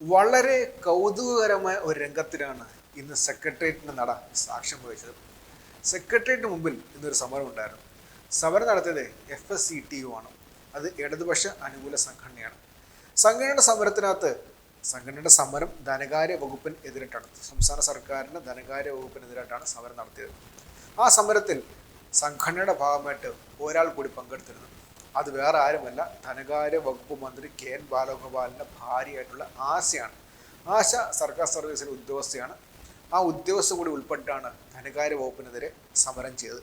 വളരെ കൗതുകകരമായ ഒരു രംഗത്തിനാണ് ഇന്ന് സെക്രട്ടേറിയറ്റിന് നട സാക്ഷ്യം വഹിച്ചത്. സെക്രട്ടേറിയറ്റിന് മുമ്പിൽ ഇന്നൊരു സമരം ഉണ്ടായിരുന്നു. സമരം നടത്തിയത് F S C T U ആണ്. അത് ഇടതുപക്ഷ അനുകൂല സംഘടനയാണ്. സംഘടനയുടെ സമരത്തിനകത്ത് സംഘടനയുടെ സമരം ധനകാര്യ വകുപ്പിന് എതിരിട്ടാണ്. സംസ്ഥാന സർക്കാരിന്റെ ധനകാര്യ വകുപ്പിനെതിരായിട്ടാണ് സമരം നടത്തിയത്. ആ സമരത്തിൽ സംഘടനയുടെ ഭാഗമായിട്ട് ഒരാൾ കൂടി പങ്കെടുത്തിരുന്നു. അത് വേറെ ആരുമല്ല. ധനകാര്യ വകുപ്പ് മന്ത്രി കെ എൻ ബാലഗോപാലിന്റെ ഭാര്യയായിട്ടുള്ള ആശയാണ്. ആശ സർക്കാർ സർവീസിലെ ഉദ്യോഗസ്ഥയാണ്. ആ ഉദ്യോഗസ്ഥ കൂടി ഉൾപ്പെട്ടാണ് ധനകാര്യ വകുപ്പിനെതിരെ സമരം ചെയ്തത്.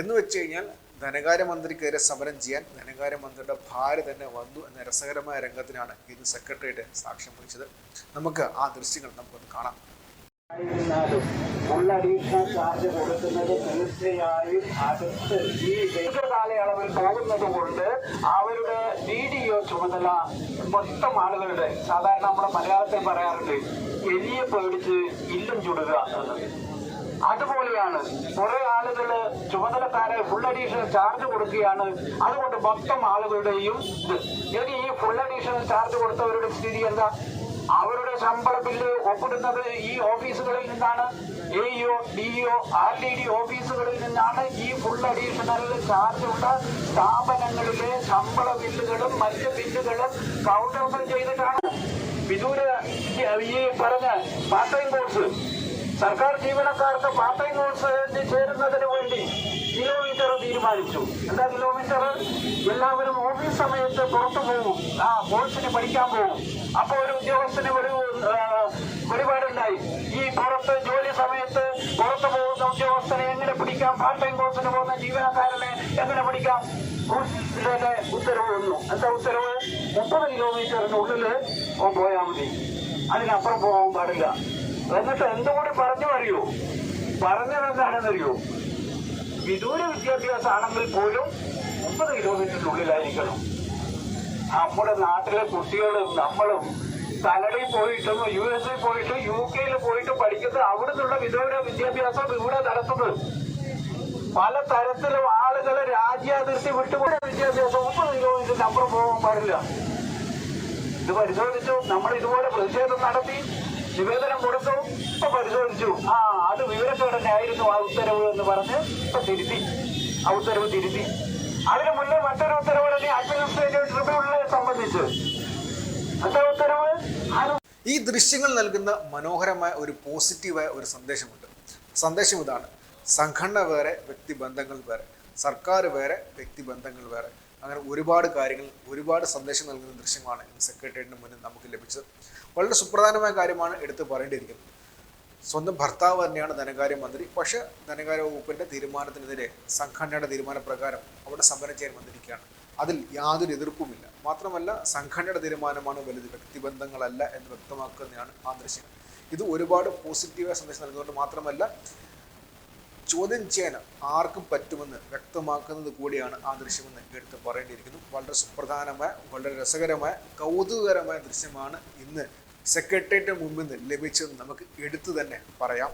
എന്ന് വെച്ച് കഴിഞ്ഞാൽ ധനകാര്യമന്ത്രിക്കെതിരെ സമരം ചെയ്യാൻ ധനകാര്യമന്ത്രിയുടെ ഭാര്യ തന്നെ വന്നു എന്ന രസകരമായ രംഗത്തിനാണ് ഇന്ന് സെക്രട്ടേറിയറ്റ് സാക്ഷ്യം വഹിച്ചത്. നമുക്ക് ആ ദൃശ്യങ്ങൾ നമുക്കൊന്ന് കാണാം. ആയിരുന്നാലും ഈ പോകുന്നത് കൊണ്ട് അവരുടെ ഡി ഡി ഒ ചുമതല മൊത്തം ആളുകളുടെ സാധാരണ നമ്മുടെ മലയാളത്തിൽ പറയാറുണ്ട് എലിയെ പേടിച്ച് ഇല്ലും ചുടുക അതുപോലെയാണ് കുറെ ആളുകൾ ചുമതലക്കാരെ ഫുൾ അഡീഷണൽ ചാർജ് കൊടുക്കുകയാണ്. അതുകൊണ്ട് മൊത്തം ആളുകളുടെയും ഇത്. ഇനി ഈ ഫുൾ അഡീഷണൽ ചാർജ് കൊടുത്തവരുടെ സ്ഥിതി എന്താ? അവരുടെ ശമ്പള ബില്ല് ഒപ്പിടുന്നത് ഈ ഓഫീസുകളിൽ നിന്നാണ്. A EO DEO R D D ഓഫീസുകളിൽ നിന്നാണ് ഈ ഫുൾ അഡീഷണൽ ചാർജ് ഉള്ള സ്ഥാപനങ്ങളിലെ ശമ്പള ബില്ലുകളും മറ്റ് ബില്ലുകളും കൗണ്ടർ ചെയ്തിട്ടാണ്. വിദൂര ഈ പറഞ്ഞ പാർട്ട് ടൈം കോഴ്സ് സർക്കാർ ജീവനക്കാർക്ക് പാർട്ട് ടൈം കോഴ്സ് ചേരുന്നതിന് വേണ്ടി കിലോമീറ്റർ തീരുമാനിച്ചു. എന്താ കിലോമീറ്റർ എല്ലാവരും ഓഫീസ് സമയത്ത് പുറത്തു പോകും. ആ കോഴ്സിന് പഠിക്കാൻ പോകും. അപ്പോൾ ഒരു ഉദ്യോഗസ്ഥന് പിടിക്കാം പാർട്ട് ടൈം കോഴ്സിന് പോകുന്ന ജീവനക്കാരനെ എങ്ങനെ കോഴ്സിലെ ഉത്തരവ് വന്നു എന്താ ഉത്തരവ്? മുപ്പത് കിലോമീറ്ററിനുള്ളിൽ ഓൻ പോയാൽ മതി. അതിനപ്പുറം പോകാൻ പാടില്ല. എന്നിട്ട് എന്തുകൂടി പറഞ്ഞു അറിയോ? പറഞ്ഞത് എന്താണെന്നറിയോ വിദൂര വിദ്യാഭ്യാസമാണെങ്കിൽ പോലും മുപ്പത് കിലോമീറ്ററിനുള്ളിലായിരിക്കണം നമ്മുടെ നാട്ടിലെ കുട്ടികളും നമ്മളും കനഡയിൽ പോയിട്ടും യു എസിൽ പോയിട്ടും യു കെയിൽ പോയിട്ടും പഠിക്കുന്നത് അവിടുന്നുള്ള വിദൂര വിദ്യാഭ്യാസം ഇവിടെ നടത്തുന്നത്. പല തരത്തിലും ആളുകളെ രാജ്യാതിർത്തി വിട്ടുപോയ വിദ്യാഭ്യാസം വകുപ്പ് കിലോമീറ്ററിന് അപ്പുറം പോകാൻ പാടില്ല. ഇത് പരിശോധിച്ചു. നമ്മൾ ഇതുപോലെ പ്രതിഷേധം നടത്തി നിവേദനം കൊടുത്തു ഇപ്പൊ പരിശോധിച്ചു. ആ അത് വിവരക്കേടന്നെ ആയിരുന്നു ആ ഉത്തരവ് എന്ന് പറഞ്ഞ് ഇപ്പൊ തിരുത്തി. ആ ഉത്തരവ് തിരുത്തി. അതിനു മുന്നേ മറ്റൊരു ഉത്തരവ് അഡ്മിനിസ്ട്രേറ്റീവ് ട്രിബ്യൂണലിനെ സംബന്ധിച്ച്. മറ്റേ ഉത്തരവ്? ഈ ദൃശ്യങ്ങൾ നൽകുന്ന മനോഹരമായ ഒരു പോസിറ്റീവായ ഒരു സന്ദേശമുണ്ട്. സന്ദേശം ഇതാണ്. സംഘടന വേറെ വ്യക്തിബന്ധങ്ങൾ വേറെ സർക്കാർ വേറെ വ്യക്തിബന്ധങ്ങൾ വേറെ. അങ്ങനെ ഒരുപാട് കാര്യങ്ങൾ ഒരുപാട് സന്ദേശം നൽകുന്ന ദൃശ്യമാണ് ഇന്ന് സെക്രട്ടേറിയറ്റിന് മുന്നിൽ നമുക്ക് ലഭിച്ചത്. വളരെ സുപ്രധാനമായ കാര്യമാണ് എടുത്തു പറയേണ്ടിയിരിക്കുന്നത്. സ്വന്തം ഭർത്താവ് തന്നെയാണ് ധനകാര്യമന്ത്രി പക്ഷേ ധനകാര്യ വകുപ്പിന്റെ തീരുമാനത്തിനെതിരെ സംഘടനയുടെ തീരുമാനപ്രകാരം അവിടെ സമരം ചെയ്യാൻ വന്നിരിക്കുകയാണ്. അതിൽ യാതൊരു എതിർപ്പുമില്ല. മാത്രമല്ല സംഘടനയുടെ തീരുമാനമാണ് വലുത് വ്യക്തിബന്ധങ്ങളല്ല എന്ന് വ്യക്തമാക്കുന്നതാണ് ആ ദൃശ്യം. ഇത് ഒരുപാട് പോസിറ്റീവായ സന്ദേശം നൽകുന്നുണ്ട് മാത്രമല്ല ചോദ്യം ചെയ്യാൻ ആർക്കും പറ്റുമെന്ന് വ്യക്തമാക്കുന്നത് കൂടിയാണ് ആ ദൃശ്യമെന്ന് എടുത്ത് പറയേണ്ടിയിരിക്കുന്നു. വളരെ സുപ്രധാനമായ വളരെ രസകരമായ കൗതുകകരമായ ദൃശ്യമാണ് ഇന്ന് സെക്രട്ടേറിയറ്റിന് മുമ്പിൽ നിന്ന് ലഭിച്ചതെന്ന് നമുക്ക് എടുത്തു തന്നെ പറയാം.